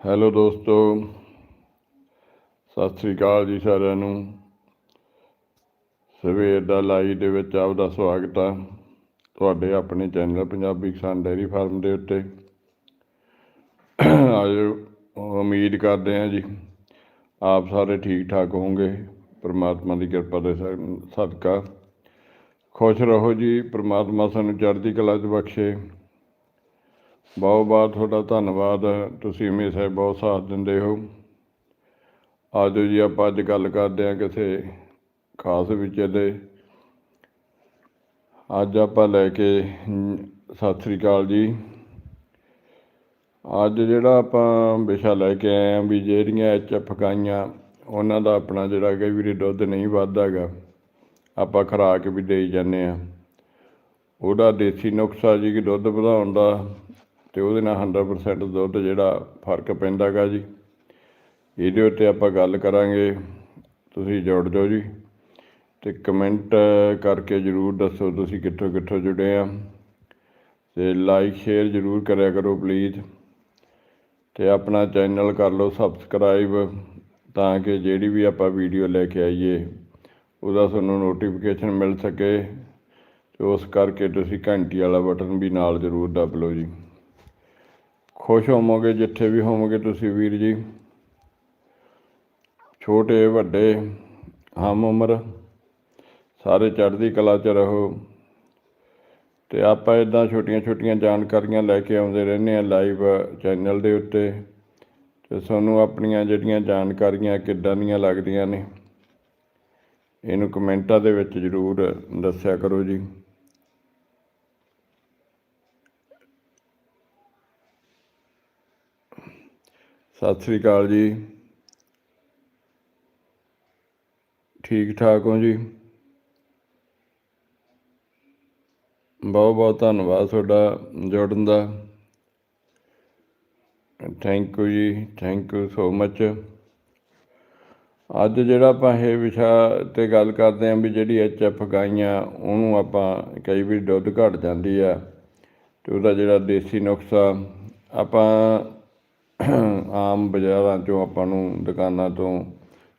Hello ਦੋਸਤੋ, ਸਤਿ ਸ੍ਰੀ ਅਕਾਲ ਜੀ ਸਾਰਿਆਂ ਨੂੰ। ਸਵੇਰ ਦਾ ਲਾਈਵ ਦੇ ਵਿੱਚ ਆਪ ਦਾ ਸਵਾਗਤ ਆ। ਤੁਹਾਡੇ ਆਪਣੇ ਚੈਨਲ ਪੰਜਾਬੀ ਕਿਸਾਨ ਡੈਰੀ ਫਾਰਮ ਦੇ ਉੱਤੇ। ਆਜੋ ਉਮੀਦ ਕਰਦੇ ਹਾਂ ਜੀ, ਆਪ ਸਾਰੇ ਠੀਕ ਠਾਕ ਹੋਵੋਗੇ। ਪਰਮਾਤਮਾ ਦੀ ਕਿਰਪਾ ਦੇ ਸ- ਸਦਕਾ। ਖੁਸ਼ ਰਹੋ ਜੀ, ਪਰਮਾਤਮਾ ਸਾਨੂੰ ਚੜ੍ਹਦੀ ਕਲਾ 'ਚ ਬਖਸ਼ੇ। ਬਹੁਤ ਬਹੁਤ ਤੁਹਾਡਾ ਧੰਨਵਾਦ, ਤੁਸੀਂ ਹਮੇਸ਼ਾ ਬਹੁਤ ਸਾਥ ਦਿੰਦੇ ਹੋ। ਆਜੋ ਜੀ, ਆਪਾਂ ਅੱਜ ਗੱਲ ਕਰਦੇ ਹਾਂ ਕਿਸੇ ਖਾਸ ਵਿਸ਼ੇ ਦੇ ਅੱਜ ਆਪਾਂ ਲੈ ਕੇ ਸਤਿ ਸ੍ਰੀ ਅਕਾਲ ਜੀ। ਅੱਜ ਜਿਹੜਾ ਆਪਾਂ ਵਿਸ਼ਾ ਲੈ ਕੇ ਆਏ ਹਾਂ ਵੀ ਜਿਹੜੀਆਂ ਐਚਐਫ ਗਾਈਆਂ ਉਹਨਾਂ ਦਾ ਆਪਣਾ ਜਿਹੜਾ ਕਿ ਵੀਰੇ ਦੁੱਧ ਨਹੀਂ ਵੱਧਦਾ ਹੈਗਾ, ਆਪਾਂ ਖੁਰਾਕ ਵੀ ਦੇਈ ਜਾਂਦੇ ਆ ਉਹਦਾ ਦੇਸੀ ਨੁਕਸਾ ਜੀ ਕਿ ਦੁੱਧ ਵਧਾਉਣ ਦਾ, ਤੇ ਉਹਦੇ ਨਾਲ 100% ਦੁੱਧ ਜਿਹੜਾ ਫ਼ਰਕ ਪੈਂਦਾ ਗਾ ਜੀ। ਇਹਦੇ ਉੱਤੇ ਆਪਾਂ ਗੱਲ ਕਰਾਂਗੇ, ਤੁਸੀਂ ਜੁੜ ਜਾਓ ਜੀ। ਤੇ ਕਮੈਂਟ ਕਰਕੇ ਜਰੂਰ ਦੱਸੋ ਤੁਸੀਂ ਕਿੱਥੋਂ ਕਿੱਥੋਂ ਜੁੜੇ ਆ। ਤੇ ਲਾਈਕ ਸ਼ੇਅਰ ਜਰੂਰ ਕਰਿਆ ਕਰੋ ਪਲੀਜ਼ ਤੇ ਆਪਣਾ ਚੈਨਲ ਕਰ ਲਓ ਸਬਸਕ੍ਰਾਈਬ ਤਾਂ ਕਿ ਜਿਹੜੀ ਵੀ ਆਪਾਂ ਵੀਡੀਓ ਲੈ ਕੇ ਆਈਏ, ਉਹਦਾ ਤੁਹਾਨੂੰ ਨੋਟੀਫਿਕੇਸ਼ਨ ਮਿਲ ਸਕੇ। ਤੇ ਉਸ ਕਰਕੇ ਤੁਸੀਂ ਘੰਟੀ ਵਾਲਾ ਬਟਨ ਵੀ ਨਾਲ ਜ਼ਰੂਰ ਦੱਬ ਲਓ ਜੀ। ਖੁਸ਼ ਹੋਵੋਗੇ, ਜਿੱਥੇ ਵੀ ਹੋਵੋਗੇ ਤੁਸੀਂ ਵੀਰ ਜੀ। ਛੋਟੇ, ਵੱਡੇ, ਹਮ ਉਮਰ, ਸਾਰੇ ਚੜ੍ਹਦੀ ਕਲਾ 'ਚ ਰਹੋ। ਤੇ ਆਪਾਂ ਇਦਾਂ ਛੋਟੀਆਂ ਛੋਟੀਆਂ ਜਾਣਕਾਰੀਆਂ ਲੈ ਕੇ ਆਉਂਦੇ ਰਹਿੰਦੇ ਆ ਲਾਈਵ ਚੈਨਲ ਦੇ ਉੱਤੇ। ਤੇ ਤੁਹਾਨੂੰ ਆਪਣੀਆਂ ਜਿਹੜੀਆਂ ਜਾਣਕਾਰੀਆਂ ਕਿੱਦਾਂ ਦੀਆਂ ਲੱਗਦੀਆਂ ਨੇ, ਇਹਨੂੰ ਕਮੈਂਟਾਂ ਦੇ ਵਿੱਚ ਜ਼ਰੂਰ ਦੱਸਿਆ ਕਰੋ ਜੀ। ਸਤਿ ਸ੍ਰੀ ਅਕਾਲ ਜੀ। ਠੀਕ ਠਾਕ ਹੋ ਜੀ? ਬਹੁਤ ਬਹੁਤ ਧੰਨਵਾਦ ਤੁਹਾਡਾ ਜੋੜਨ ਦਾ। ਥੈਂਕ ਯੂ ਜੀ ਥੈਂਕ ਯੂ ਸੋ ਮਚ ਅੱਜ ਜਿਹੜਾ ਆਪਾਂ ਇਹ ਵਿਸ਼ਾ ਤੇ ਗੱਲ ਕਰਦੇ ਆਂ ਵੀ ਜਿਹੜੀ ਐਚ ਐਫ ਗਾਈਆਂ, ਉਹਨੂੰ ਆਪਾਂ ਕਈ ਵਾਰੀ ਦੁੱਧ ਘਟ ਜਾਂਦੀ ਆ ਤੇ ਉਹਦਾ ਜਿਹੜਾ ਦੇਸੀ ਨੁਕਸਾ ਆਪਾਂ ਆਮ ਬਾਜ਼ਾਰਾਂ ਚੋਂ ਆਪਾਂ ਨੂੰ ਦੁਕਾਨਾਂ ਤੋਂ,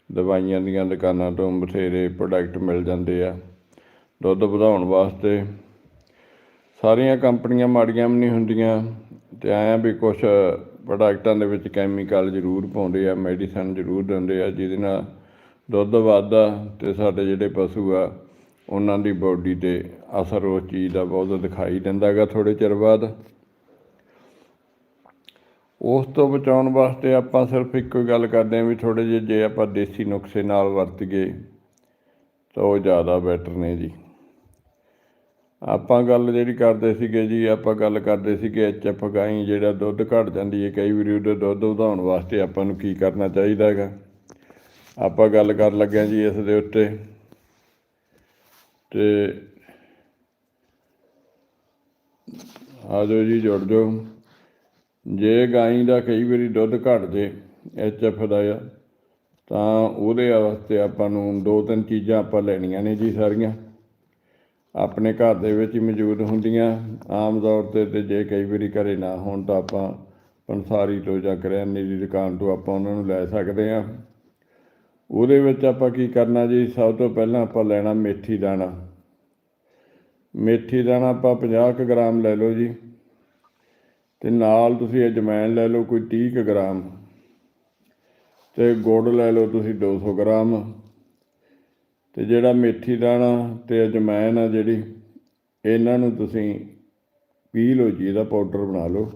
ਦਵਾਈਆਂ ਦੀਆਂ ਦੁਕਾਨਾਂ ਤੋਂ ਬਥੇਰੇ ਪ੍ਰੋਡਕਟ ਮਿਲ ਜਾਂਦੇ ਆ, ਦੁੱਧ ਵਧਾਉਣ ਵਾਸਤੇ। ਸਾਰੀਆਂ ਕੰਪਨੀਆਂ ਮਾੜੀਆਂ ਵੀ ਨਹੀਂ ਹੁੰਦੀਆਂ, ਤੇ ਐਂ ਵੀ ਕੁਝ ਪ੍ਰੋਡਕਟਾਂ ਦੇ ਵਿੱਚ ਕੈਮੀਕਲ ਜ਼ਰੂਰ ਪਾਉਂਦੇ ਆ, ਮੈਡੀਸਨ ਜ਼ਰੂਰ ਦਿੰਦੇ ਆ, ਜਿਹਦੇ ਨਾਲ ਦੁੱਧ ਵੱਧਦਾ ਤੇ ਸਾਡੇ ਜਿਹੜੇ ਪਸ਼ੂ ਆ, ਉਹਨਾਂ ਦੀ ਬੋਡੀ ਤੇ ਅਸਰ ਉਸ ਚੀਜ਼ ਦਾ ਬਹੁਤ ਦਿਖਾਈ ਦਿੰਦਾ ਗਾ ਥੋੜੇ ਚਿਰ ਬਾਅਦ। ਉਸ ਤੋਂ ਬਚਾਉਣ ਵਾਸਤੇ ਆਪਾਂ ਸਿਰਫ ਇੱਕੋ ਹੀ ਗੱਲ ਕਰਦੇ ਹਾਂ ਵੀ ਥੋੜੇ ਜਿਹੇ ਜੇ ਆਪਾਂ ਦੇਸੀ ਨੁਕਸੇ ਨਾਲ ਵਰਤੀਏ, ਤਾਂ ਉਹ ਜ਼ਿਆਦਾ ਬੈਟਰ ਨੇ ਜੀ। ਆਪਾਂ ਗੱਲ ਜਿਹੜੀ ਕਰਦੇ ਸੀਗੇ ਜੀ, ਆਪਾਂ ਗੱਲ ਕਰਦੇ ਸੀਗੇ ਐਚਐਫ ਗਾਈ, ਜਿਹੜਾ ਦੁੱਧ ਘਟ ਜਾਂਦੀ ਹੈ ਕਈ ਵਾਰੀ ਉਹਦਾ ਦੁੱਧ ਵਧਾਉਣ ਵਾਸਤੇ ਆਪਾਂ ਨੂੰ ਕੀ ਕਰਨਾ ਚਾਹੀਦਾ ਹੈਗਾ। ਆਪਾਂ ਗੱਲ ਕਰਨ ਲੱਗੇ ਜੀ ਇਸ ਦੇ ਉੱਤੇ। ਤੇ ਆ ਜਾਓ ਜੀ, ਜੁੜ ਜਾਓ। ਜੇ ਗਾਈ ਦਾ ਕਈ ਵਾਰੀ ਦੁੱਧ ਘਟ ਜੇ ਐਚਐਫ ਦਾ ਆ, ਤਾਂ ਉਹਦੇ ਵਾਸਤੇ ਆਪਾਂ ਨੂੰ ਦੋ ਤਿੰਨ ਚੀਜ਼ਾਂ ਆਪਾਂ ਲੈਣੀਆਂ ਨੇ ਜੀ ਸਾਰੀਆਂ। ਆਪਣੇ ਘਰ ਦੇ ਵਿੱਚ ਹੀ ਮੌਜੂਦ ਹੁੰਦੀਆਂ। ਆਮ ਤੌਰ ਤੇ ਤੇ ਜੇ ਕਈ ਵਾਰੀ ਘਰੇ ਨਾ ਹੋਣ ਤਾਂ ਆਪਾਂ ਪੰਸਾਰੀ ਤੋਂ ਜਾਂ ਕਰਿਆਨੇ ਦੀ ਦੁਕਾਨ ਤੋਂ ਆਪਾਂ ਉਹਨਾਂ ਨੂੰ ਲੈ ਸਕਦੇ ਹਾਂ। ਉਹਦੇ ਵਿੱਚ ਆਪਾਂ ਕੀ ਕਰਨਾ ਜੀ? ਸਭ ਤੋਂ ਪਹਿਲਾਂ ਆਪਾਂ ਲੈਣਾ ਮੇਥੀ ਦਾਣਾ। ਮੇਥੀ ਦਾਣਾ ਆਪਾਂ 50 ਕੁ ਗ੍ਰਾਮ ਲੈ ਲਓ ਜੀ। ਤੇ ਨਾਲ ਤੁਸੀਂ ਅਜਵਾਇਣ ਲੈ ਲਓ, ਕੋਈ 30 ਕੁ ਗ੍ਰਾਮ। ਤੇ ਗੁੜ ਲੈ ਲਓ, ਤੁਸੀਂ 200 ਗ੍ਰਾਮ। ਤੇ ਜਿਹੜਾ ਮੇਥੀ ਦਾਣਾ ਤੇ ਅਜਵਾਇਣ ਆ ਜਿਹੜੀ, ਇਹਨਾਂ ਨੂੰ ਤੁਸੀਂ ਪੀ ਲਓ ਜੀ, ਇਹਦਾ ਪਾਊਡਰ ਬਣਾ ਲਓ।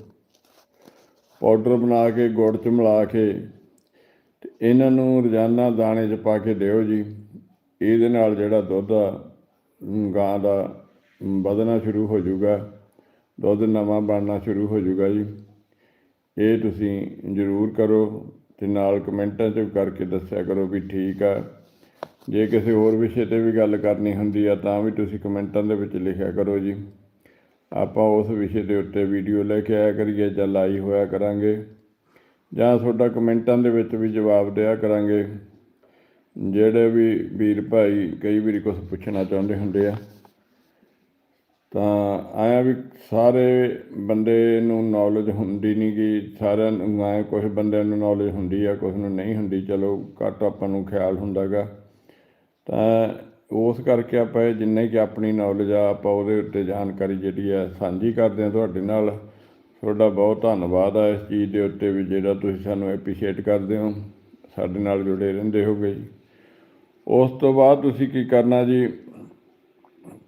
ਪਾਊਡਰ ਬਣਾ ਕੇ, ਗੁੜ ਚ ਮਿਲਾ ਕੇ ਤੇ ਇਹਨਾਂ ਨੂੰ ਰੋਜ਼ਾਨਾ ਦਾਣੇ 'ਚ ਪਾ ਕੇ ਦਿਓ ਜੀ। ਇਹਦੇ ਨਾਲ ਜਿਹੜਾ ਦੁੱਧ ਆ ਗਾਂ ਦਾ ਵਧਣਾ ਸ਼ੁਰੂ ਹੋ ਜਾਊਗਾ। ਦੁੱਧ ਨਵਾਂ ਬਣਨਾ ਸ਼ੁਰੂ ਹੋ ਜਾਊਗਾ ਜੀ। ਇਹ ਤੁਸੀਂ ਜ਼ਰੂਰ ਕਰੋ ਤੇ ਨਾਲ ਕਮੈਂਟਾਂ 'ਚ ਕਰਕੇ ਦੱਸਿਆ ਕਰੋ ਵੀ ਠੀਕ ਆ। ਜੇ ਕਿਸੇ ਹੋਰ ਵਿਸ਼ੇ ਤੇ ਵੀ ਗੱਲ ਕਰਨੀ ਹੁੰਦੀ ਆ, ਤਾਂ ਵੀ ਤੁਸੀਂ ਕਮੈਂਟਾਂ ਦੇ ਵਿੱਚ ਲਿਖਿਆ ਕਰੋ ਜੀ। ਆਪਾਂ ਉਸ ਵਿਸ਼ੇ ਦੇ ਉੱਤੇ ਵੀਡੀਓ ਲੈ ਕੇ ਆਇਆ ਕਰੀਏ ਜਾਂ ਲਾਈ ਹੋਇਆ ਕਰਾਂਗੇ, ਜਾਂ ਤੁਹਾਡਾ ਕਮੈਂਟਾਂ ਦੇ ਵਿੱਚ ਵੀ ਜਵਾਬ ਦਿਆ ਕਰਾਂਗੇ। ਜਿਹੜੇ ਵੀ ਵੀਰ ਭਾਈ, ਕਈ ਵਾਰੀ ਕੁਝ ਪੁੱਛਣਾ ਚਾਹੁੰਦੇ ਹੁੰਦੇ ਆ, ਤਾਂ ਆਇਆ ਵੀ ਸਾਰੇ ਬੰਦੇ ਨੂੰ ਨੌਲੇਜ ਹੁੰਦੀ ਨਹੀਂ ਗੀ, ਸਾਰਿਆਂ ਨੂੰ ਆਏ ਕੁਝ ਬੰਦਿਆਂ ਨੂੰ ਨੌਲੇਜ ਹੁੰਦੀ ਆ ਕੁਝ ਨੂੰ ਨਹੀਂ ਹੁੰਦੀ, ਚਲੋ ਘੱਟ ਆਪਾਂ ਨੂੰ ਖਿਆਲ ਹੁੰਦਾਗਾ ਤਾਂ ਉਸ ਕਰਕੇ ਆਪਾਂ ਇਹ ਜਿੰਨੇ ਕਿ ਆਪਣੀ ਨੌਲੇਜ ਆ, ਆਪਾਂ ਉਹਦੇ ਉੱਤੇ ਜਾਣਕਾਰੀ ਜਿਹੜੀ ਆ, ਸਾਂਝੀ ਕਰਦੇ ਆ ਤੁਹਾਡੇ ਨਾਲ। ਤੁਹਾਡਾ ਬਹੁਤ ਧੰਨਵਾਦ ਆ ਇਸ ਚੀਜ਼ ਦੇ ਉੱਤੇ ਵੀ ਜਿਹੜਾ ਤੁਸੀਂ ਸਾਨੂੰ ਐਪਰੀਸ਼ੀਏਟ ਕਰਦੇ ਹੋ, ਸਾਡੇ ਨਾਲ ਜੁੜੇ ਰਹਿੰਦੇ ਹੋਗੇ। ਜੀ ਉਸ ਤੋਂ ਬਾਅਦ ਤੁਸੀਂ ਕੀ ਕਰਨਾ ਜੀ?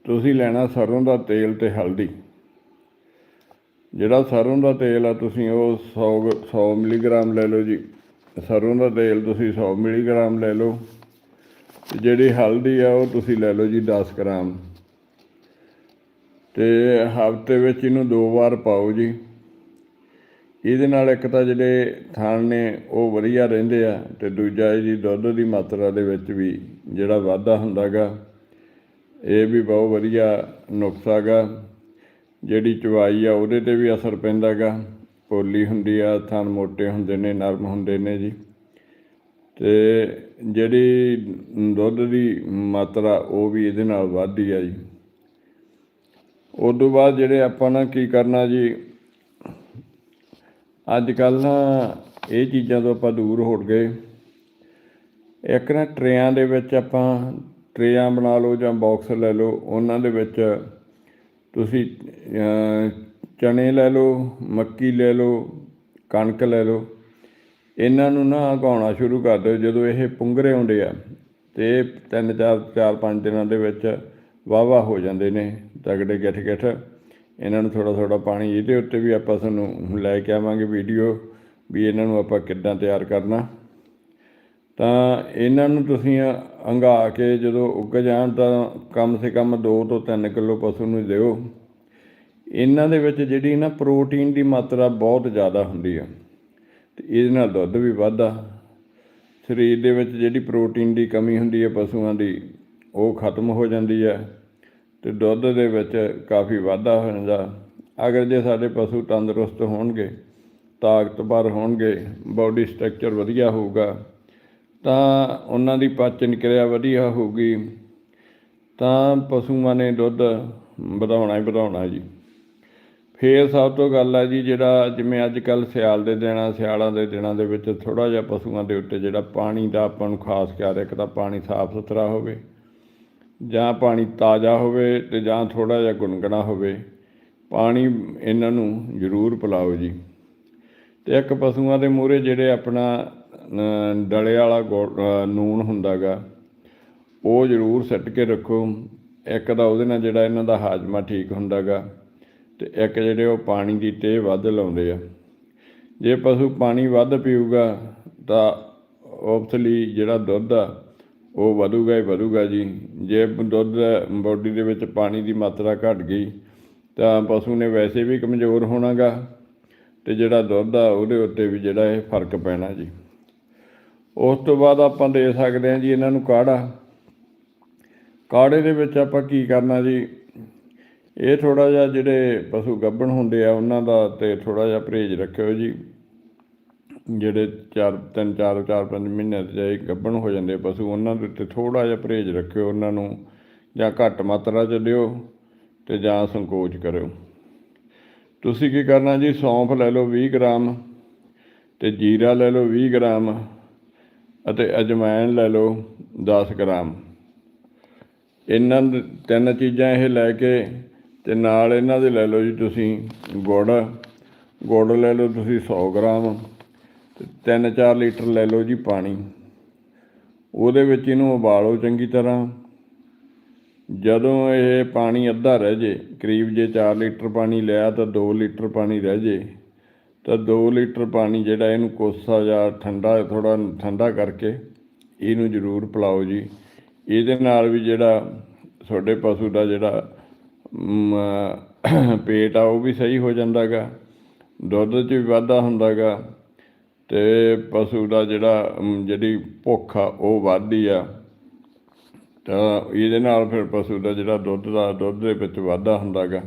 ਤੁਸੀਂ ਲੈਣਾ ਸਰੋਂ ਦਾ ਤੇਲ ਤੇ ਹਲਦੀ। ਜਿਹੜਾ ਸਰੋਂ ਦਾ ਤੇਲ ਆ, ਤੁਸੀਂ ਉਹ 100 100 ਮਿਲੀਗ੍ਰਾਮ ਲੈ ਲਓ ਜੀ। ਸਰੋਂ ਦਾ ਤੇਲ ਤੁਸੀਂ 100 ਮਿਲੀਗ੍ਰਾਮ ਲੈ ਲਓ। ਤੇ ਜਿਹੜੀ ਹਲਦੀ ਆ ਉਹ ਤੁਸੀਂ ਲੈ ਲਓ ਜੀ 10 ਗ੍ਰਾਮ। ਤੇ ਹਫ਼ਤੇ ਵਿੱਚ ਇਹਨੂੰ ਦੋ ਵਾਰ ਪਾਓ ਜੀ। ਇਹਦੇ ਨਾਲ ਇੱਕ ਤਾਂ ਜਿਹੜੇ ਥਣ ਨੇ ਉਹ ਵਧੀਆ ਰਹਿੰਦੇ ਆ ਤੇ ਦੂਜਾ ਜੀ ਦੁੱਧ ਦੀ ਮਾਤਰਾ ਦੇ ਵਿੱਚ ਵੀ ਜਿਹੜਾ ਵਾਧਾ ਹੁੰਦਾਗਾ, ਇਹ ਵੀ ਬਹੁਤ ਵਧੀਆ ਨੁਕਸਾ ਗਾ ਜਿਹੜੀ ਚਵਾਈ ਆ ਉਹਦੇ ਤੇ ਵੀ ਅਸਰ ਪੈਂਦਾਗਾ। ਪੋਲੀ ਹੁੰਦੀ ਆ ਥਣ ਮੋਟੇ ਹੁੰਦੇ ਨੇ, ਨਰਮ ਹੁੰਦੇ ਨੇ ਜੀ। ਤੇ ਜਿਹੜੀ ਦੁੱਧ ਦੀ ਮਾਤਰਾ ਉਹ ਵੀ ਇਹਦੇ ਨਾਲ ਵੱਧਦੀ ਆ ਜੀ। ਉਸ ਤੋਂ ਬਾਅਦ ਜਿਹੜੇ ਆਪਾਂ ਨਾ ਕੀ ਕਰਨਾ ਜੀ, ਅੱਜ ਕੱਲ੍ਹ ਨਾ ਇਹ ਚੀਜ਼ਾਂ ਤੋਂ ਆਪਾਂ ਦੂਰ ਹੋ ਗਏ। ਇੱਕ ਨਾ ਟਰੇਆਂ ਦੇ ਵਿੱਚ ਆਪਾਂ ਟਰੇਆਂ ਬਣਾ ਲਓ ਜਾਂ ਬਾਕਸ ਲੈ ਲਓ, ਉਹਨਾਂ ਦੇ ਵਿੱਚ ਤੁਸੀਂ ਚਣੇ ਲੈ ਲਓ, ਮੱਕੀ ਲੈ ਲਓ, ਕਣਕ ਲੈ ਲਓ। ਇਹਨਾਂ ਨੂੰ ਨਾ ਉਗਾਉਣਾ ਸ਼ੁਰੂ ਕਰ ਦਿਓ। ਜਦੋਂ ਇਹ ਪੁੰਗਰੇ ਆਉਂਦੇ ਆ ਤੇ ਤਿੰਨ ਚਾਰ ਚਾਰ ਪੰਜ ਦਿਨਾਂ ਦੇ ਵਿੱਚ ਵਾਵਾ ਹੋ ਜਾਂਦੇ ਨੇ, ਤਗੜੇ ਗਿੱਠ ਗਿੱਠ ਇਹਨਾਂ ਨੂੰ ਥੋੜਾ ਥੋੜਾ ਪਾਣੀ ਇਹਦੇ ਉੱਤੇ ਵੀ ਆਪਾਂ ਤੁਹਾਨੂੰ ਲੈ ਕੇ ਆਵਾਂਗੇ ਵੀਡੀਓ ਵੀ ਇਹਨਾਂ ਨੂੰ ਆਪਾਂ ਕਿੱਦਾਂ ਤਿਆਰ ਕਰਨਾ। ਤਾਂ ਇਹਨਾਂ ਨੂੰ ਤੁਸੀਂ ਅੰਗਾ ਕੇ ਜਦੋਂ ਉੱਗ ਜਾਣ ਤਾਂ ਕਮ ਸੇ ਕਮ 2 ਤੋਂ 3 ਕਿਲੋ ਪਸ਼ੂ ਨੂੰ ਦਿਓ। ਇਹਨਾਂ ਦੇ ਵਿੱਚ ਜਿਹੜੀ ਨਾ ਪ੍ਰੋਟੀਨ ਦੀ ਮਾਤਰਾ ਬਹੁਤ ਜ਼ਿਆਦਾ ਹੁੰਦੀ ਆ। ਤੇ ਇਹਦੇ ਨਾਲ ਦੁੱਧ ਵੀ ਵੱਧਦਾ। ਸਰੀਰ ਦੇ ਵਿੱਚ ਜਿਹੜੀ ਪ੍ਰੋਟੀਨ ਦੀ ਕਮੀ ਹੁੰਦੀ ਹੈ ਪਸ਼ੂਆਂ ਦੀ, ਉਹ ਖਤਮ ਹੋ ਜਾਂਦੀ ਹੈ ਤੇ ਦੁੱਧ ਦੇ ਵਿੱਚ ਕਾਫੀ ਵਾਧਾ ਹੋ ਜਾਂਦਾ। ਅਗਰ ਜੇ ਸਾਡੇ ਪਸ਼ੂ ਤੰਦਰੁਸਤ ਹੋਣਗੇ, ਤਾਕਤਵਰ ਹੋਣਗੇ ਬਾਡੀ ਸਟਰਕਚਰ ਵਧੀਆ ਹੋਊਗਾ, ਤਾਂ ਉਹਨਾਂ ਦੀ ਪਾਚਨ ਕਿਰਿਆ ਵਧੀਆ ਹੋਊਗੀ। ਤਾਂ ਪਸ਼ੂਆਂ ਨੇ ਦੁੱਧ ਵਧਾਉਣਾ ਹੀ ਵਧਾਉਣਾ ਜੀ। ਫੇਰ ਸਭ ਤੋਂ ਗੱਲ ਹੈ ਜੀ ਜਿਹੜਾ ਜਿਵੇਂ ਅੱਜ ਕੱਲ ਸਿਆਲ ਦੇ ਦਿਨਾਂ ਸਿਆਲਾਂ ਦੇ ਦਿਨਾਂ ਦੇ ਵਿੱਚ ਥੋੜਾ ਜਿਹਾ ਪਸ਼ੂਆਂ ਦੇ ਉੱਤੇ ਜਿਹੜਾ ਪਾਣੀ ਦਾ ਆਪਾਂ ਨੂੰ ਖਾਸ ਖਿਆਲ ਇੱਕ ਤਾਂ ਪਾਣੀ ਸਾਫ਼ ਸੁਥਰਾ ਹੋਵੇ ਜਾਂ ਪਾਣੀ ਤਾਜ਼ਾ ਹੋਵੇ ਤੇ ਜਾਂ ਥੋੜਾ ਜਿਹਾ ਗੁਨਗੁਣਾ ਹੋਵੇ ਪਾਣੀ ਇਹਨਾਂ ਨੂੰ ਜ਼ਰੂਰ ਪਿਲਾਓ ਜੀ। ਤੇ ਇੱਕ ਪਸ਼ੂਆਂ ਦੇ ਮੂਹਰੇ ਜਿਹੜੇ ਆਪਣਾ ਡਲੇ ਵਾਲਾ ਗੋ- ਅ, ਨੂਣ ਹੁੰਦਾਗਾ ਉਹ ਜ਼ਰੂਰ ਸੱਟ ਕੇ ਰੱਖੋ। ਇੱਕ ਤਾਂ ਉਹਦੇ ਨਾਲ ਜਿਹੜਾ ਇਹਨਾਂ ਦਾ ਹਾਜ਼ਮਾ ਠੀਕ ਹੁੰਦਾਗਾ। ਤੇ ਇੱਕ ਜਿਹੜੇ ਉਹ ਪਾਣੀ ਦੀ ਟੇ ਵੱਧ ਲਾਉਂਦੇ ਆ। ਜੇ ਪਸ਼ੂ ਪਾਣੀ ਵੱਧ ਪੀਊਗਾ ਤਾਂ ਓਬਸਲੀ ਜਿਹੜਾ ਦੁੱਧ ਆ, ਉਹ ਵਧੂਗਾ ਹੀ ਵਧੂਗਾ ਜੀ। ਜੇ ਦੁੱਧ ਬੋਡੀ ਦੇ ਵਿੱਚ ਪਾਣੀ ਦੀ ਮਾਤਰਾ ਘਟ ਗਈ, ਤਾਂ ਪਸ਼ੂ ਨੇ ਵੈਸੇ ਵੀ ਕਮਜ਼ੋਰ ਹੋਣਾਗਾ ਤੇ ਜਿਹੜਾ ਦੁੱਧ ਆ, ਉਹਦੇ ਉੱਤੇ ਵੀ ਜਿਹੜਾ ਇਹ ਫ਼ਰਕ ਪੈਣਾ ਜੀ। ਉਸ ਤੋਂ ਬਾਅਦ ਆਪਾਂ ਦੇ ਸਕਦੇ ਹਾਂ ਜੀ ਇਹਨਾਂ ਨੂੰ ਕਾੜਾ। ਕਾੜੇ ਦੇ ਵਿੱਚ ਆਪਾਂ ਕੀ ਕਰਨਾ ਜੀ ਇਹ ਥੋੜਾ ਜਿਹਾ ਜਿਹੜੇ ਪਸ਼ੂ ਗੱਭਣ ਹੁੰਦੇ ਆ, ਉਹਨਾਂ ਦਾ ਤੇ ਥੋੜਾ ਜਿਹਾ ਪਰਹੇਜ਼ ਰੱਖਿਓ ਜੀ। ਜਿਹੜੇ ਚਾਰ, ਤਿੰਨ, ਚਾਰ ਚਾਰ, ਪੰਜ ਮਹੀਨੇ ਦੇ ਜੇ ਗੱਭਣ ਹੋ ਜਾਂਦੇ ਪਸ਼ੂ, ਉਹਨਾਂ ਦੇ ਉੱਤੇ ਥੋੜਾ ਜਿਹਾ ਪਰਹੇਜ਼ ਰੱਖਿਓ, ਉਹਨਾਂ ਨੂੰ ਜਾਂ ਘੱਟ ਮਾਤਰਾ ਚ ਦਿਓ ਤੇ ਜਾਂ ਸੰਕੋਚ ਕਰਿਓ। ਤੁਸੀਂ ਕੀ ਕਰਨਾ ਜੀ, ਸੌਂਫ ਲੈ ਲਓ 20 ਗ੍ਰਾਮ ਤੇ ਜੀਰਾ ਲੈ ਲਓ 20 ਗ੍ਰਾਮ ਅਤੇ ਅਜਵਾਇਣ ਲੈ ਲਓ 10 ਗ੍ਰਾਮ। ਇਹਨਾਂ ਤਿੰਨ ਚੀਜ਼ਾਂ ਇਹ ਲੈ ਕੇ ਤੇ ਨਾਲ ਇਹਨਾਂ ਦੇ ਲੈ ਲਓ ਜੀ ਤੁਸੀਂ ਗੁੜ। ਗੁੜ ਲੈ ਲਓ ਤੁਸੀਂ 100 ਗ੍ਰਾਮ ਤੇ 3-4 ਲੀਟਰ ਲੈ ਲਓ ਜੀ ਪਾਣੀ। ਉਹਦੇ ਵਿੱਚ ਇਹਨੂੰ ਉਬਾਲੋ ਚੰਗੀ ਤਰ੍ਹਾਂ। ਜਦੋਂ ਇਹ ਪਾਣੀ ਅੱਧਾ ਰਹਿ ਜੇ, ਕਰੀਬ ਜੇ 4 ਲੀਟਰ ਪਾਣੀ ਲਿਆ ਤਾਂ 2 ਲੀਟਰ ਪਾਣੀ ਰਹਿ ਜੇ। ਤਾਂ 2 ਲੀਟਰ ਪਾਣੀ ਜਿਹੜਾ ਇਹਨੂੰ ਕੋਸਾ ਜਾਂ ਠੰਡਾ ਥੋੜਾ ਠੰਡਾ ਕਰਕੇ ਇਹਨੂੰ ਜ਼ਰੂਰ ਪਿਲਾਓ ਜੀ। ਇਹਦੇ ਨਾਲ ਵੀ ਜਿਹੜਾ ਤੁਹਾਡੇ ਪਸ਼ੂ ਦਾ ਜਿਹੜਾ ਪੇਟ ਆ, ਉਹ ਵੀ ਸਹੀ ਹੋ ਜਾਂਦਾਗਾ। ਦੁੱਧ 'ਚ ਵੀ ਵਾਧਾ ਹੁੰਦਾਗਾ। ਤੇ ਪਸ਼ੂ ਦਾ ਜਿਹੜਾ ਜਿਹੜੀ ਭੁੱਖ ਆ, ਉਹ ਵੱਧਦੀ ਆ। ਤਾਂ ਇਹਦੇ ਨਾਲ ਫਿਰ ਪਸ਼ੂ ਦਾ ਜਿਹੜਾ ਦੁੱਧ ਦਾ, ਦੁੱਧ ਦੇ ਵਿੱਚ ਵਾਧਾ ਹੁੰਦਾਗਾ।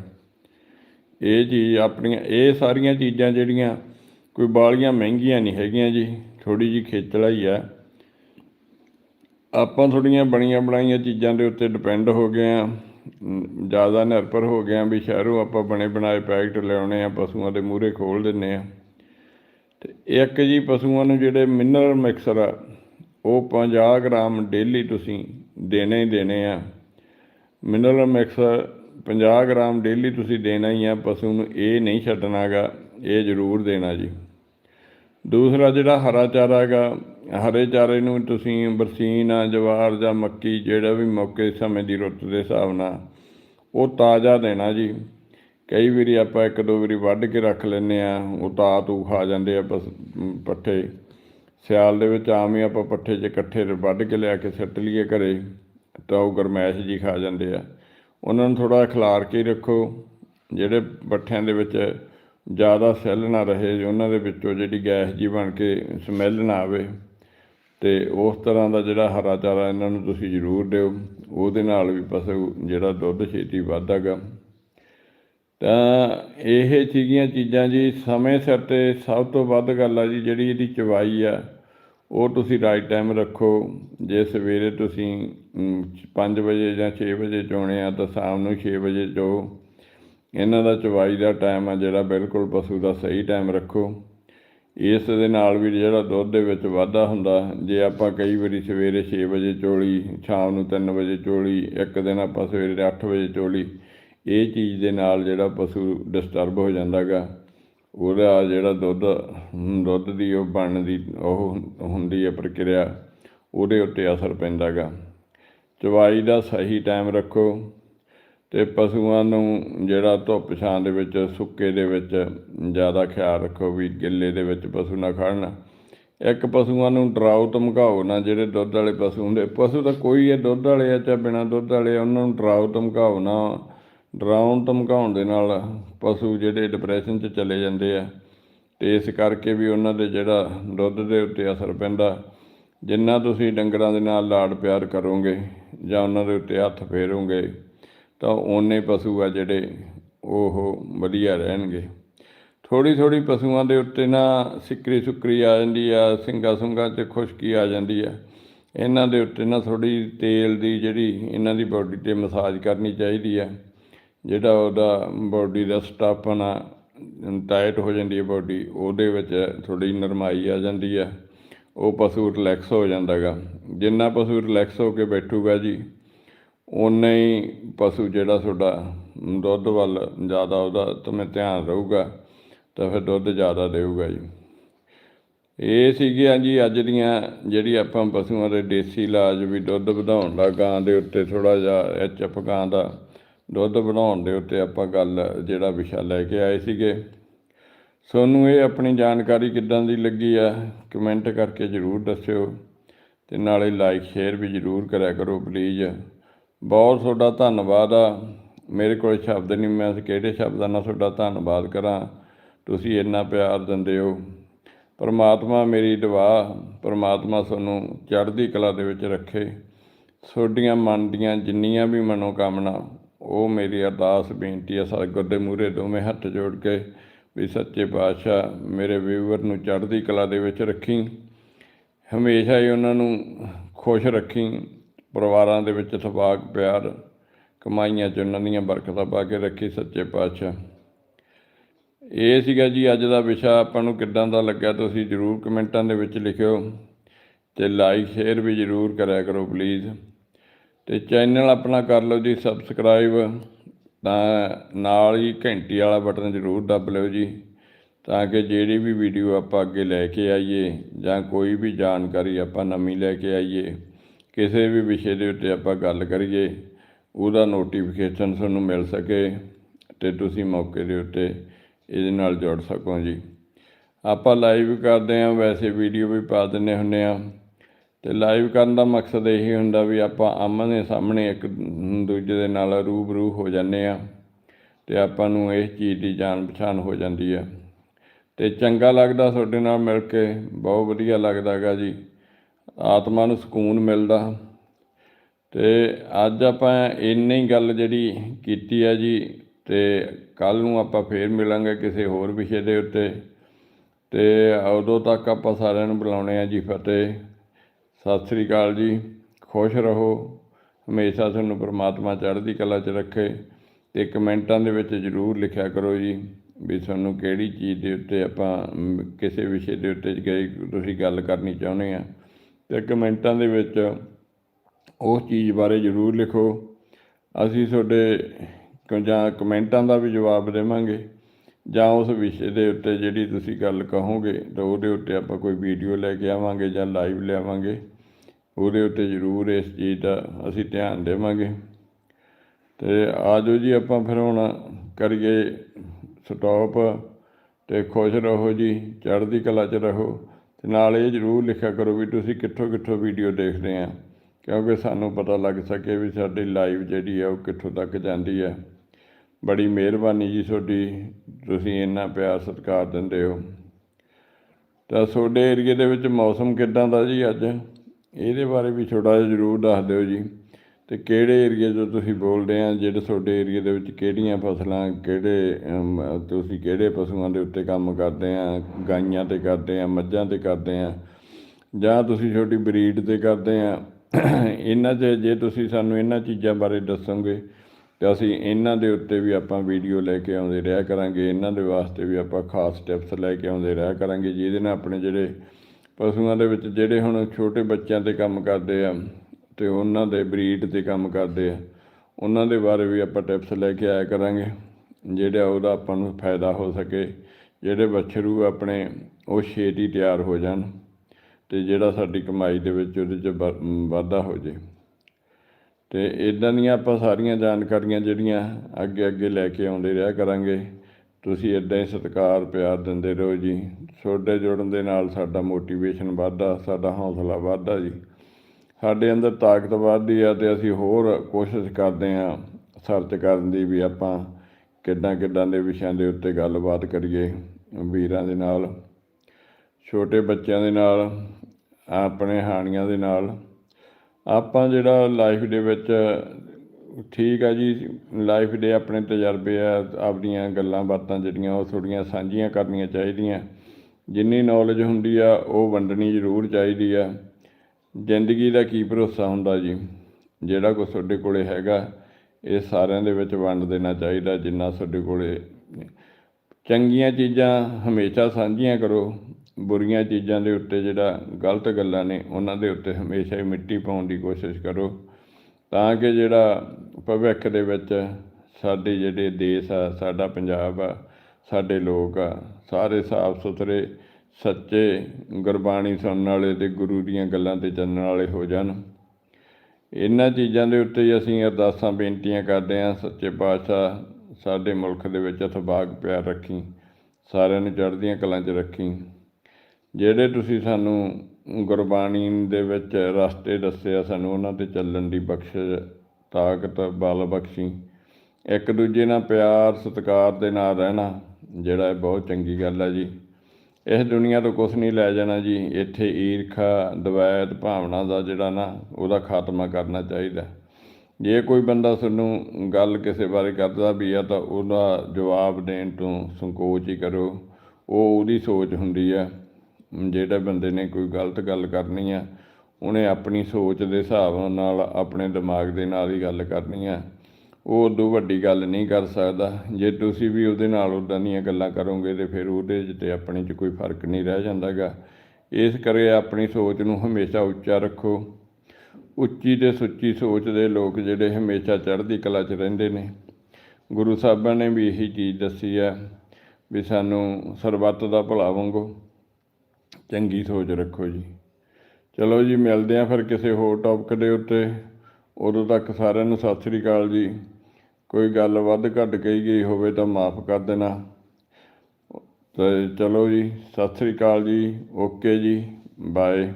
ਇਹ ਚੀਜ਼ ਆਪਣੀਆਂ, ਇਹ ਸਾਰੀਆਂ ਚੀਜ਼ਾਂ ਜਿਹੜੀਆਂ, ਕੋਈ ਬਾਲੀਆਂ ਮਹਿੰਗੀਆਂ ਨਹੀਂ ਹੈਗੀਆਂ ਜੀ ਥੋੜੀ ਜੀ ਖੇਚਲਾ ਹੀ ਆ। ਆਪਾਂ ਥੋੜੀਆਂ ਬਣੀਆਂ ਬਣਾਈਆਂ ਚੀਜ਼ਾਂ ਦੇ ਉੱਤੇ ਡਿਪੈਂਡ ਹੋ ਗਏ ਆ। ਜ਼ਿਆਦਾ ਨਿਰਭਰ ਹੋ ਗਏ ਆ ਵੀ ਸ਼ਹਿਰੋਂ ਆਪਾਂ ਬਣੇ ਬਣਾਏ ਪੈਕਟ ਲਿਆਉਣੇ ਆ, ਪਸ਼ੂਆਂ ਦੇ ਮੂਹਰੇ ਖੋਲ ਦਿੰਨੇ ਆ। ਤੇ ਇੱਕ ਜੀ ਪਸ਼ੂਆਂ ਨੂੰ ਜਿਹੜੇ ਮਿਨਰਲ ਮਿਕਸਰ ਆ, ਉਹ 50 ਗ੍ਰਾਮ ਡੇਲੀ ਤੁਸੀਂ ਦੇਣੇ ਹੀ ਦੇਣੇ ਆ। ਮਿਨਰਲ ਮਿਕਸਰ 50 ਗ੍ਰਾਮ ਡੇਲੀ ਤੁਸੀਂ ਦੇਣਾ ਹੀ ਆ, ਪਸ਼ੂ ਨੂੰ ਇਹ ਨਹੀਂ ਛੱਡਣਾਗਾ, ਇਹ ਜ਼ਰੂਰ ਦੇਣਾ ਜੀ। ਦੂਸਰਾ ਜਿਹੜਾ ਹਰਾ ਚਾਰਾ ਹੈਗਾ, ਹਰੇ ਚਾਰੇ ਨੂੰ ਤੁਸੀਂ ਬਰਸੀਨ ਆ, ਜਵਾਰ ਜਾਂ ਮੱਕੀ ਜਿਹੜਾ ਵੀ ਮੌਕੇ ਸਮੇਂ ਦੀ ਰੁੱਤ ਦੇ ਹਿਸਾਬ ਨਾਲ ਉਹ ਤਾਜ਼ਾ ਦੇਣਾ ਜੀ। ਕਈ ਵਾਰੀ ਆਪਾਂ ਇੱਕ ਦੋ ਵਾਰੀ ਵੱਢ ਕੇ ਰੱਖ ਲੈਂਦੇ ਆ ਉਹ ਤਾ ਤੂ ਖਾ ਜਾਂਦੇ ਆ ਬਸ ਪੱਠੇ। ਸਿਆਲ ਦੇ ਵਿੱਚ ਆਮ ਹੀ ਆਪਾਂ ਪੱਠੇ 'ਚ ਇਕੱਠੇ ਵੱਢ ਕੇ ਲਿਆ ਕੇ ਸੱਟ ਲਈਏ ਘਰੇ, ਤਾਂ ਉਹ ਗਰਮੈਸ਼ ਜੀ ਖਾ ਜਾਂਦੇ ਆ। ਉਹਨਾਂ ਨੂੰ ਥੋੜਾ ਖਿਲਾਰ ਕੇ ਹੀ ਰੱਖੋ, ਜਿਹੜੇ ਪੱਠਿਆਂ ਦੇ ਵਿੱਚ ਜ਼ਿਆਦਾ ਸੈੱਲ ਨਾ ਰਹੇ, ਉਹਨਾਂ ਦੇ ਵਿੱਚੋਂ ਜਿਹੜੀ ਗੈਸ ਜੀ ਬਣ ਕੇ ਸਮੈਲ ਨਾ ਆਵੇ, ਤੇ ਉਸ ਤਰ੍ਹਾਂ ਦਾ ਜਿਹੜਾ ਹਰਾ ਚਾਰਾ ਇਹਨਾਂ ਨੂੰ ਤੁਸੀਂ ਜ਼ਰੂਰ ਦਿਓ। ਉਹਦੇ ਨਾਲ ਵੀ ਪਸ਼ੂ ਜਿਹੜਾ ਦੁੱਧ ਛੇਤੀ ਵੱਧਦਾਗਾ। ਤਾਂ ਇਹ ਸੀਗੀਆਂ ਚੀਜ਼ਾਂ ਜੀ, ਸਮੇਂ ਸਿਰ ਤੇ ਸਭ ਤੋਂ ਵੱਧ ਗੱਲ ਆ ਜੀ, ਜਿਹੜੀ ਇਹਦੀ ਚਵਾਈ ਆ, ਉਹ ਤੁਸੀਂ ਰਾਈਟ ਟਾਈਮ ਰੱਖੋ। ਜੇ ਸਵੇਰੇ ਤੁਸੀਂ 5 ਵਜੇ ਜਾਂ 6 ਵਜੇ ਚੋਣੇ ਆ, ਤਾਂ ਸ਼ਾਮ ਨੂੰ 6 ਵਜੇ ਚੋ। ਇਹਨਾਂ ਦਾ ਚਵਾਈ ਦਾ ਟਾਈਮ ਆ ਜਿਹੜਾ ਬਿਲਕੁਲ ਪਸ਼ੂ ਦਾ ਸਹੀ ਟਾਈਮ ਰੱਖੋ। ਇਸ ਦੇ ਨਾਲ ਵੀ ਜਿਹੜਾ ਦੁੱਧ ਦੇ ਵਿੱਚ ਵਾਧਾ ਹੁੰਦਾ, ਜੇ ਆਪਾਂ ਕਈ ਵਾਰੀ ਸਵੇਰੇ 6 ਵਜੇ ਚੋਲੀ, ਸ਼ਾਮ ਨੂੰ 3 ਵਜੇ ਚੋਲੀ, ਇੱਕ ਦਿਨ ਆਪਾਂ ਸਵੇਰੇ 8 ਵਜੇ ਚੋਲੀ, ਇਹ ਚੀਜ਼ ਦੇ ਨਾਲ ਜਿਹੜਾ ਪਸ਼ੂ ਡਿਸਟਰਬ ਹੋ ਜਾਂਦਾਗਾ। ਉਹਦਾ ਜਿਹੜਾ ਦੁੱਧ ਦੁੱਧ ਦੀ ਉਹ ਬਣਨ ਦੀ ਉਹ ਹੁੰਦੀ ਹੈ ਪ੍ਰਕਿਰਿਆ, ਉਹਦੇ ਉੱਤੇ ਅਸਰ ਪੈਂਦਾਗਾ। ਚਵਾਈ ਦਾ ਸਹੀ ਟਾਈਮ ਰੱਖੋ। ਤੇ ਪਸ਼ੂਆਂ ਨੂੰ ਜਿਹੜਾ ਧੁੱਪ ਛਾਂ ਦੇ ਵਿੱਚ, ਸੁੱਕੇ ਦੇ ਵਿੱਚ ਜ਼ਿਆਦਾ ਖਿਆਲ ਰੱਖੋ ਵੀ ਗਿੱਲੇ ਦੇ ਵਿੱਚ ਪਸ਼ੂ ਨਾ ਖੜਨ ਇੱਕ ਪਸ਼ੂਆਂ ਨੂੰ ਡਰਾਓ ਧਮਕਾਓ ਨਾ ਜਿਹੜੇ ਦੁੱਧ ਵਾਲੇ ਪਸ਼ੂ ਹੁੰਦੇ। ਪਸ਼ੂ ਤਾਂ ਕੋਈ ਹੈ ਦੁੱਧ ਵਾਲੇ ਆ ਚਾਹੇ ਬਿਨਾਂ ਦੁੱਧ ਵਾਲੇ ਆ ਉਹਨਾਂ ਨੂੰ ਡਰਾਓ ਧਮਕਾਓ ਨਾ। ਡਰਾਉਣ ਧਮਕਾਉਣ ਦੇ ਨਾਲ ਪਸ਼ੂ ਜਿਹੜੇ ਡਿਪਰੈਸ਼ਨ 'ਚ ਚਲੇ ਜਾਂਦੇ ਆ ਤੇ ਇਸ ਕਰਕੇ ਵੀ ਉਹਨਾਂ ਦੇ ਜਿਹੜਾ ਦੁੱਧ ਦੇ ਉੱਤੇ ਅਸਰ ਪੈਂਦਾ। ਜਿੰਨਾ ਤੁਸੀਂ ਡੰਗਰਾਂ ਦੇ ਨਾਲ ਲਾੜ ਪਿਆਰ ਕਰੋਗੇ ਜਾਂ ਉਹਨਾਂ ਦੇ ਉੱਤੇ ਹੱਥ ਫੇਰੋਗੇ ਤਾਂ ਓਨੇ ਪਸ਼ੂ ਆ ਜਿਹੜੇ ਉਹ ਵਧੀਆ ਰਹਿਣਗੇ। ਥੋੜੀ ਥੋੜੀ ਪਸ਼ੂਆਂ ਦੇ ਉੱਤੇ ਨਾ ਸਿੱਕਰੀ ਸੁੱਕਰੀ ਆ ਜਾਂਦੀ ਆ ਸਿੰਗਾ ਸੁੰਗਾ 'ਚ ਖੁਸ਼ਕੀ ਆ ਜਾਂਦੀ ਆ। ਇਹਨਾਂ ਦੇ ਉੱਤੇ ਨਾ ਥੋੜੀ ਤੇਲ ਦੀ ਜਿਹੜੀ ਇਹਨਾਂ ਦੀ ਬਾਡੀ ਤੇ ਮਸਾਜ ਕਰਨੀ ਚਾਹੀਦੀ ਆ। ਜਿਹੜਾ ਉਹਦਾ ਬਾਡੀ ਦਾ ਸਟਾਪਨ ਆ, ਟਾਈਟ ਹੋ ਜਾਂਦੀ ਹੈ ਬਾਡੀ, ਉਹਦੇ ਵਿੱਚ ਥੋੜੀ ਨਰਮਾਈ ਆ ਜਾਂਦੀ ਆ। ਉਹ ਪਸ਼ੂ ਰਿਲੈਕਸ ਹੋ ਜਾਂਦਾਗਾ। ਜਿੰਨਾ ਪਸ਼ੂ ਰਿਲੈਕਸ ਹੋ ਕੇ ਬੈਠੂਗਾ ਜੀ ਉਨਾ ਹੀ ਪਸ਼ੂ ਜਿਹੜਾ ਤੁਹਾਡਾ ਦੁੱਧ ਵੱਲ ਜ਼ਿਆਦਾ ਉਹਦਾ ਤੁਮੇ ਧਿਆਨ ਰਹੂਗਾ, ਤਾਂ ਫਿਰ ਦੁੱਧ ਜ਼ਿਆਦਾ ਦੇਊਗਾ ਜੀ। ਇਹ ਸੀਗੀਆਂ ਜੀ ਅੱਜ ਦੀਆਂ ਜਿਹੜੀ ਆਪਾਂ ਪਸ਼ੂਆਂ ਦੇ ਦੇਸੀ ਇਲਾਜ ਵੀ ਦੁੱਧ ਵਧਾਉਣ ਦਾ, ਗਾਂ ਦੇ ਉੱਤੇ ਥੋੜਾ ਜਿਹਾ ਐਚ ਐਚਐਫ ਗਾਂ ਦਾ ਦੁੱਧ ਵਧਾਉਣ ਦੇ ਉੱਤੇ ਆਪਾਂ ਗੱਲ ਜਿਹੜਾ ਵਿਸ਼ਾ ਲੈ ਕੇ ਆਏ ਸੀਗੇ। ਤੁਹਾਨੂੰ ਇਹ ਆਪਣੀ ਜਾਣਕਾਰੀ ਕਿੱਦਾਂ ਦੀ ਲੱਗੀ ਆ, ਕਮੈਂਟ ਕਰਕੇ ਜ਼ਰੂਰ ਦੱਸਿਓ ਤੇ ਨਾਲੇ ਲਾਈਕ ਸ਼ੇਅਰ ਵੀ ਜ਼ਰੂਰ ਕਰਿਆ ਕਰੋ ਪਲੀਜ਼ ਬਹੁਤ ਤੁਹਾਡਾ ਧੰਨਵਾਦ ਆ। ਮੇਰੇ ਕੋਲ ਸ਼ਬਦ ਨਹੀਂ, ਮੈਂ ਕਿਹੜੇ ਸ਼ਬਦਾਂ ਨਾਲ ਤੁਹਾਡਾ ਧੰਨਵਾਦ ਕਰਾਂ? ਤੁਸੀਂ ਇੰਨਾ ਪਿਆਰ ਦਿੰਦੇ ਹੋ। ਪਰਮਾਤਮਾ ਮੇਰੀ ਦੁਆ ਪਰਮਾਤਮਾ ਤੁਹਾਨੂੰ ਚੜ੍ਹਦੀ ਕਲਾ ਦੇ ਵਿੱਚ ਰੱਖੇ। ਤੁਹਾਡੀਆਂ ਮਨ ਦੀਆਂ ਜਿੰਨੀਆਂ ਵੀ ਮਨੋਕਾਮਨਾ, ਉਹ ਮੇਰੀ ਅਰਦਾਸ, ਬੇਨਤੀ ਹੈ ਸਤਿਗੁਰ ਦੇ ਮੂਹਰੇ ਦੋਵੇਂ ਹੱਥ ਜੋੜ ਕੇ ਵੀ ਸੱਚੇ ਪਾਤਸ਼ਾਹ ਮੇਰੇ ਵੀਵਰ ਨੂੰ ਚੜ੍ਹਦੀ ਕਲਾ ਦੇ ਵਿੱਚ ਰੱਖੀ। ਹਮੇਸ਼ਾ ਹੀ ਉਹਨਾਂ ਨੂੰ ਖੁਸ਼ ਰੱਖੀ। ਪਰਿਵਾਰਾਂ ਦੇ ਵਿੱਚ ਇਤਫਾਕ ਪਿਆਰ, ਕਮਾਈਆਂ 'ਚ ਉਹਨਾਂ ਦੀਆਂ ਬਰਕਤਾਂ ਪਾ ਕੇ ਰੱਖੀ ਸੱਚੇ ਪਾਤਸ਼ਾਹ। ਇਹ ਸੀਗਾ ਜੀ ਅੱਜ ਦਾ ਵਿਸ਼ਾ। ਆਪਾਂ ਨੂੰ ਕਿੱਦਾਂ ਦਾ ਲੱਗਾ ਤੁਸੀਂ ਜਰੂਰ ਕਮੈਂਟਾਂ ਦੇ ਵਿੱਚ ਲਿਖਿਓ ਤੇ ਲਾਈਕ ਸ਼ੇਅਰ ਵੀ ਜਰੂਰ ਕਰਿਆ ਕਰੋ ਪਲੀਜ਼ ਤੇ ਚੈਨਲ ਆਪਣਾ ਕਰ ਲਓ ਜੀ ਸਬਸਕ੍ਰਾਈਬ ਤਾਂ ਨਾਲ ਹੀ ਘੰਟੀ ਵਾਲਾ ਬਟਨ ਜ਼ਰੂਰ ਦੱਬ ਲਿਓ ਜੀ, ਤਾਂ ਕਿ ਜਿਹੜੀ ਵੀ ਵੀਡੀਓ ਆਪਾਂ ਅੱਗੇ ਲੈ ਕੇ ਆਈਏ ਜਾਂ ਕੋਈ ਵੀ ਜਾਣਕਾਰੀ ਆਪਾਂ ਨਵੀਂ ਲੈ ਕੇ ਆਈਏ ਕਿਸੇ ਵੀ ਵਿਸ਼ੇ ਦੇ ਉੱਤੇ ਆਪਾਂ ਗੱਲ ਕਰੀਏ, ਉਹਦਾ ਨੋਟੀਫਿਕੇਸ਼ਨ ਤੁਹਾਨੂੰ ਮਿਲ ਸਕੇ ਤੇ ਤੁਸੀਂ ਮੌਕੇ ਦੇ ਉੱਤੇ ਇਹਦੇ ਨਾਲ ਜੁੜ ਸਕੋ ਜੀ। ਆਪਾਂ ਲਾਈਵ ਕਰਦੇ ਆਂ ਵੈਸੇ ਵੀਡੀਓ ਵੀ ਪਾ ਦਿੰਨੇ ਹੁੰਨੇ ਆ ਤੇ ਲਾਈਵ ਕਰਨ ਦਾ ਮਕਸਦ ਇਹੀ ਹੁੰਦਾ ਵੀ ਆਪਾਂ ਆਮਣੇ ਸਾਹਮਣੇ ਇੱਕ ਦੂਜੇ ਦੇ ਨਾਲ ਰੂਬਰੂ ਹੋ ਜਾਂਦੇ ਆ ਤੇ ਆਪਾਂ ਨੂੰ ਇਸ ਚੀਜ਼ ਦੀ ਜਾਣ ਪਛਾਣ ਹੋ ਜਾਂਦੀ ਆ ਤੇ ਚੰਗਾ ਲੱਗਦਾ ਤੁਹਾਡੇ ਨਾਲ ਮਿਲ ਕੇ, ਬਹੁਤ ਵਧੀਆ ਲੱਗਦਾਗਾ ਜੀ। ਆਤਮਾ ਨੂੰ ਸਕੂਨ ਮਿਲਦਾ। ਤੇ ਅੱਜ ਆਪਾਂ ਇੰਨੀ ਹੀ ਗੱਲ ਜਿਹੜੀ ਕੀਤੀ ਹੈ ਜੀ, ਤੇ ਕੱਲ ਨੂੰ ਆਪਾਂ ਫੇਰ ਮਿਲਾਂਗੇ ਕਿਸੇ ਹੋਰ ਵਿਸ਼ੇ ਦੇ ਉੱਤੇ। ਤੇ ਉਦੋਂ ਤੱਕ ਆਪਾਂ ਸਾਰਿਆਂ ਨੂੰ ਬੁਲਾਉਣੇ ਆ ਜੀ ਫਤਿਹ। ਸਤਿ ਸ੍ਰੀ ਅਕਾਲ ਜੀ। ਖੁਸ਼ ਰਹੋ। ਹਮੇਸ਼ਾ ਤੁਹਾਨੂੰ ਪ੍ਰਮਾਤਮਾ ਚੜ੍ਹਦੀ ਕਲਾ 'ਚ ਰੱਖੇ। ਤੇ ਕਮੈਂਟਾਂ ਦੇ ਵਿੱਚ ਜ਼ਰੂਰ ਲਿਖਿਆ ਕਰੋ ਜੀ ਵੀ ਤੁਹਾਨੂੰ ਕਿਹੜੀ ਚੀਜ਼ ਦੇ ਉੱਤੇ ਆਪਾਂ, ਕਿਸੇ ਵਿਸ਼ੇ ਦੇ ਉੱਤੇ ਗਏ, ਤੁਸੀਂ ਗੱਲ ਕਰਨੀ ਚਾਹੁੰਦੇ ਆ। ਤੇ ਕਮੈਂਟਾਂ ਦੇ ਵਿੱਚ ਉਸ ਚੀਜ਼ ਬਾਰੇ ਜ਼ਰੂਰ ਲਿਖੋ। ਅਸੀਂ ਤੁਹਾਡੇ ਜਾਂ ਕਮੈਂਟਾਂ ਦਾ ਵੀ ਜਵਾਬ ਦੇਵਾਂਗੇ। ਜਾਂ ਉਸ ਵਿਸ਼ੇ ਦੇ ਉੱਤੇ ਜਿਹੜੀ ਤੁਸੀਂ ਗੱਲ ਕਹੋਗੇ, ਤਾਂ ਉਹਦੇ ਉੱਤੇ ਆਪਾਂ ਕੋਈ ਵੀਡੀਓ ਲੈ ਕੇ ਆਵਾਂਗੇ ਜਾਂ ਲਾਈਵ ਲਿਆਵਾਂਗੇ ਉਹਦੇ ਉੱਤੇ ਜ਼ਰੂਰ ਇਸ ਚੀਜ਼ ਦਾ ਅਸੀਂ ਧਿਆਨ ਦੇਵਾਂਗੇ। ਤੇ ਆਜੋ ਜੀ ਆਪਾਂ ਫਿਰ ਹੁਣ ਕਰੀਏ ਸਟਾਪ ਤੇ ਖੁਸ਼ ਰਹੋ ਜੀ, ਚੜ੍ਹਦੀ ਕਲਾ 'ਚ ਰਹੋ। ਤੇ ਨਾਲ ਇਹ ਜ਼ਰੂਰ ਲਿਖਿਆ ਕਰੋ ਵੀ ਤੁਸੀਂ ਕਿੱਥੋਂ ਕਿੱਥੋਂ ਵੀਡੀਓ ਦੇਖਦੇ ਆ, ਕਿਉਂਕਿ ਸਾਨੂੰ ਪਤਾ ਲੱਗ ਸਕੇ ਵੀ ਸਾਡੀ ਲਾਈਵ ਜਿਹੜੀ ਆ ਉਹ ਕਿੱਥੋਂ ਤੱਕ ਜਾਂਦੀ ਹੈ ਬੜੀ ਮਿਹਰਬਾਨੀ ਜੀ ਤੁਹਾਡੀ, ਤੁਸੀਂ ਇੰਨਾ ਪਿਆਰ ਸਤਿਕਾਰ ਦਿੰਦੇ ਹੋ। ਤਾਂ ਤੁਹਾਡੇ ਏਰੀਏ ਦੇ ਵਿੱਚ ਮੌਸਮ ਕਿੱਦਾਂ ਦਾ ਜੀ ਅੱਜ? ਇਹਦੇ ਬਾਰੇ ਵੀ ਥੋੜ੍ਹਾ ਜਿਹਾ ਜ਼ਰੂਰ ਦੱਸ ਦਿਓ ਜੀ। ਤੇ ਕਿਹੜੇ ਏਰੀਏ 'ਚੋਂ ਤੁਸੀਂ ਬੋਲਦੇ ਆ? ਜਿਹੜੇ ਤੁਹਾਡੇ ਏਰੀਏ ਦੇ ਵਿੱਚ ਕਿਹੜੀਆਂ ਫਸਲਾਂ, ਕਿਹੜੇ ਤੁਸੀਂ ਕਿਹੜੇ ਪਸ਼ੂਆਂ ਦੇ ਉੱਤੇ ਕੰਮ ਕਰਦੇ ਆ? ਗਾਈਆਂ ਤੇ ਕਰਦੇ ਆ, ਮੱਝਾਂ ਤੇ ਕਰਦੇ ਆ? ਜਾਂ ਤੁਸੀਂ ਛੋਟੀ ਬਰੀਡ ਤੇ ਕਰਦੇ ਆ? ਇਹਨਾਂ 'ਚ ਜੇ ਤੁਸੀਂ ਸਾਨੂੰ ਇਹਨਾਂ ਚੀਜ਼ਾਂ ਬਾਰੇ ਦੱਸੋਗੇ, ਤੇ ਅਸੀਂ ਇਹਨਾਂ ਦੇ ਉੱਤੇ ਵੀ ਆਪਾਂ ਵੀਡੀਓ ਲੈ ਕੇ ਆਉਂਦੇ ਰਿਹਾ ਕਰਾਂਗੇ। ਇਹਨਾਂ ਦੇ ਵਾਸਤੇ ਵੀ ਆਪਾਂ ਖਾਸ ਟਿਪਸ ਲੈ ਕੇ ਆਉਂਦੇ ਰਿਹਾ ਕਰਾਂਗੇ। ਜਿਹਦੇ ਨਾਲ ਆਪਣੇ ਜਿਹੜੇ ਪਸ਼ੂਆਂ ਦੇ ਵਿੱਚ, ਜਿਹੜੇ ਹੁਣ ਛੋਟੇ ਬੱਚਿਆਂ ਤੇ ਕੰਮ ਕਰਦੇ ਆ ਤੇ ਉਹਨਾਂ ਦੇ ਬਰੀਡ ਤੇ ਕੰਮ ਕਰਦੇ ਆ। ਉਹਨਾਂ ਦੇ ਬਾਰੇ ਵੀ ਆਪਾਂ ਟਿਪਸ ਲੈ ਕੇ ਆਇਆ ਕਰਾਂਗੇ, ਜਿਹੜਾ ਉਹਦਾ ਆਪਾਂ ਨੂੰ ਫਾਇਦਾ ਹੋ ਸਕੇ, ਜਿਹੜੇ ਵੱਛਰੂ ਆਪਣੇ ਉਹ ਛੇਤੀ ਤਿਆਰ ਹੋ ਜਾਣ ਤੇ ਜਿਹੜਾ ਸਾਡੀ ਕਮਾਈ ਦੇ ਵਿੱਚ ਉਹਦੇ 'ਚ ਵਾ- ਵਾਧਾ ਹੋ ਜੇ। ਤੇ ਇਦਾਂ ਦੀਆਂ ਆਪਾਂ ਸਾਰੀਆਂ ਜਾਣਕਾਰੀਆਂ ਜਿਹੜੀਆਂ ਅੱਗੇ ਅੱਗੇ ਲੈ ਕੇ ਆਉਂਦੇ ਰਿਹਾ ਕਰਾਂਗੇ। ਤੁਸੀਂ ਇਦਾਂ ਹੀ ਸਤਿਕਾਰ, ਪਿਆਰ ਦਿੰਦੇ ਰਹੋ ਜੀ। ਤੁਹਾਡੇ ਜੁੜਨ ਦੇ ਨਾਲ ਸਾਡਾ ਮੋਟੀਵੇਸ਼ਨ ਵੱਧਦਾ ਸਾਡਾ ਹੌਸਲਾ ਵੱਧਦਾ ਜੀ। ਸਾਡੇ ਅੰਦਰ ਤਾਕਤ ਵੱਧਦੀ ਆ ਤੇ ਅਸੀਂ ਹੋਰ ਕੋਸ਼ਿਸ਼ ਕਰਦੇ ਆ, ਸਰਚ ਕਰਨ ਦੀ ਵੀ ਆਪਾਂ ਕਿੱਦਾਂ ਕਿੱਦਾਂ ਦੇ ਵਿਸ਼ਿਆਂ ਦੇ ਉੱਤੇ ਗੱਲਬਾਤ ਕਰੀਏ ਵੀਰਾਂ ਦੇ ਨਾਲ, ਛੋਟੇ ਬੱਚਿਆਂ ਦੇ ਨਾਲ, ਆਪਣੇ ਹਾਣੀਆਂ ਦੇ ਨਾਲ। ਆਪਾਂ ਜਿਹੜਾ ਲਾਈਫ ਦੇ ਵਿੱਚ ਠੀਕ ਆ ਜੀ, ਲਾਈਫ ਦੇ ਆਪਣੇ ਤਜਰਬੇ ਆ, ਆਪਣੀਆਂ ਗੱਲਾਂ ਬਾਤਾਂ ਜਿਹੜੀਆਂ ਉਹ ਥੋੜ੍ਹੀਆਂ ਸਾਂਝੀਆਂ ਕਰਨੀਆਂ ਚਾਹੀਦੀਆਂ। ਜਿੰਨੀ ਨੌਲੇਜ ਹੁੰਦੀ ਆ, ਉਹ ਵੰਡਣੀ ਜ਼ਰੂਰ ਚਾਹੀਦੀ ਆ। ਜ਼ਿੰਦਗੀ ਦਾ ਕੀ ਭਰੋਸਾ ਹੁੰਦਾ ਜੀ? ਜਿਹੜਾ ਕੁਛ ਤੁਹਾਡੇ ਕੋਲੇ ਹੈਗਾ, ਇਹ ਸਾਰਿਆਂ ਦੇ ਵਿੱਚ ਵੰਡ ਦੇਣਾ ਚਾਹੀਦਾ। ਜਿੰਨਾ ਤੁਹਾਡੇ ਕੋਲੇ ਚੰਗੀਆਂ ਚੀਜ਼ਾਂ ਹਮੇਸ਼ਾ ਸਾਂਝੀਆਂ ਕਰੋ। ਬੁਰੀਆਂ ਚੀਜ਼ਾਂ ਦੇ ਉੱਤੇ ਜਿਹੜਾ ਗਲਤ ਗੱਲਾਂ ਨੇ, ਉਹਨਾਂ ਦੇ ਉੱਤੇ ਹਮੇਸ਼ਾ ਹੀ ਮਿੱਟੀ ਪਾਉਣ ਦੀ ਕੋਸ਼ਿਸ਼ ਕਰੋ। ਤਾਂ ਕਿ ਜਿਹੜਾ ਭਵਿੱਖ ਦੇ ਵਿੱਚ ਸਾਡੇ ਜਿਹੜੇ ਦੇਸ਼ ਆ, ਸਾਡਾ ਪੰਜਾਬ ਆ, ਸਾਡੇ ਲੋਕ ਆ, ਸਾਰੇ ਸਾਫ਼ ਸੁਥਰੇ ਸੱਚੇ ਗੁਰਬਾਣੀ ਸੁਣਨ ਵਾਲੇ ਤੇ ਗੁਰੂ ਦੀਆਂ ਗੱਲਾਂ ਤੇ ਚੱਲਣ ਵਾਲੇ ਹੋ ਜਾਣ। ਇਹਨਾਂ ਚੀਜ਼ਾਂ ਦੇ ਉੱਤੇ ਹੀ ਅਸੀਂ ਅਰਦਾਸਾਂ ਬੇਨਤੀਆਂ ਕਰਦੇ ਹਾਂ। ਸੱਚੇ ਪਾਤਸ਼ਾਹ ਸਾਡੇ ਮੁਲਕ ਦੇ ਵਿੱਚ ਇਤਫਾਕ ਪਿਆਰ ਰੱਖੀ, ਸਾਰਿਆਂ ਨੂੰ ਚੜ੍ਹਦੀਆਂ ਕਲਾਂ 'ਚ ਰੱਖੀ। ਜਿਹੜੇ ਤੁਸੀਂ ਸਾਨੂੰ ਗੁਰਬਾਣੀ ਦੇ ਵਿੱਚ ਰਸਤੇ ਦੱਸੇ ਆ ਸਾਨੂੰ ਉਹਨਾਂ ਤੇ ਚੱਲਣ ਦੀ ਬਖਸ਼ਿਸ਼, ਤਾਕਤ, ਬਲ ਬਖਸ਼ੀ। ਇੱਕ ਦੂਜੇ ਨਾਲ ਪਿਆਰ, ਸਤਿਕਾਰ ਦੇ ਨਾਲ ਰਹਿਣਾ, ਜਿਹੜਾ ਇਹ ਬਹੁਤ ਚੰਗੀ ਗੱਲ ਹੈ ਜੀ। ਇਸ ਦੁਨੀਆ ਤੋਂ ਕੁਝ ਨਹੀਂ ਲੈ ਜਾਣਾ ਜੀ। ਇੱਥੇ ਈਰਖਾ, ਦਵੈਤ ਭਾਵਨਾ ਦਾ ਜਿਹੜਾ ਨਾ, ਉਹਦਾ ਖਾਤਮਾ ਕਰਨਾ ਚਾਹੀਦਾ। ਜੇ ਕੋਈ ਬੰਦਾ ਤੁਹਾਨੂੰ ਗੱਲ ਕਿਸੇ ਬਾਰੇ ਕਰਦਾ ਵੀ ਆ, ਤਾਂ ਉਹਦਾ ਜਵਾਬ ਦੇਣ ਤੋਂ ਸੰਕੋਚ ਹੀ ਕਰੋ। ਉਹ ਉਹਦੀ ਸੋਚ ਹੁੰਦੀ ਆ, ਜਿਹੜੇ ਬੰਦੇ ਨੇ ਕੋਈ ਗਲਤ ਗੱਲ ਕਰਨੀ ਆ, ਉਹਨੇ ਆਪਣੀ ਸੋਚ ਦੇ ਹਿਸਾਬ ਨਾਲ ਆਪਣੇ ਦਿਮਾਗ ਦੇ ਨਾਲ ਹੀ ਗੱਲ ਕਰਨੀ ਆ। ਉਹ ਉਦੋਂ ਵੱਡੀ ਗੱਲ ਨਹੀਂ ਕਰ ਸਕਦਾ। ਜੇ ਤੁਸੀਂ ਵੀ ਉਹਦੇ ਨਾਲ ਉਦਾਂ ਦੀਆਂ ਗੱਲਾਂ ਕਰੋਗੇ ਤੇ ਫਿਰ ਉਹਦੇ 'ਚ ਤੇ ਆਪਣੇ 'ਚ ਕੋਈ ਫ਼ਰਕ ਨਹੀਂ ਰਹਿ ਜਾਂਦਾਗਾ। ਇਸ ਕਰਕੇ ਆਪਣੀ ਸੋਚ ਨੂੰ ਹਮੇਸ਼ਾ ਉੱਚਾ ਰੱਖੋ। ਉੱਚੀ ਤੇ ਸੁੱਚੀ ਸੋਚ ਦੇ ਲੋਕ ਜਿਹੜੇ ਹਮੇਸ਼ਾ ਚੜ੍ਹਦੀ ਕਲਾ 'ਚ ਰਹਿੰਦੇ ਨੇ। ਗੁਰੂ ਸਾਹਿਬਾਂ ਨੇ ਵੀ ਇਹੀ ਚੀਜ਼ ਦੱਸੀ ਆ ਵੀ ਸਾਨੂੰ ਸਰਬੱਤ ਦਾ ਭਲਾ ਵਾਂਗੋ ਚੰਗੀ ਸੋਚ ਰੱਖੋ ਜੀ। ਚਲੋ ਜੀ, ਮਿਲਦੇ ਆ ਫਿਰ ਕਿਸੇ ਹੋਰ ਟੌਪਿਕ ਦੇ ਉੱਤੇ। ਉਦੋਂ ਤੱਕ ਸਾਰਿਆਂ ਨੂੰ ਸਤਿ ਸ੍ਰੀ ਅਕਾਲ ਜੀ। ਕੋਈ ਗੱਲ ਵੱਧ ਘੱਟ ਕਹੀ ਗਈ ਹੋਵੇ ਤਾਂ ਮਾਫ ਕਰ ਦੇਣਾ। ਤੇ ਚਲੋ ਜੀ, ਸਤਿ ਸ੍ਰੀ ਅਕਾਲ ਜੀ, ਓਕੇ ਜੀ, ਬਾਏ।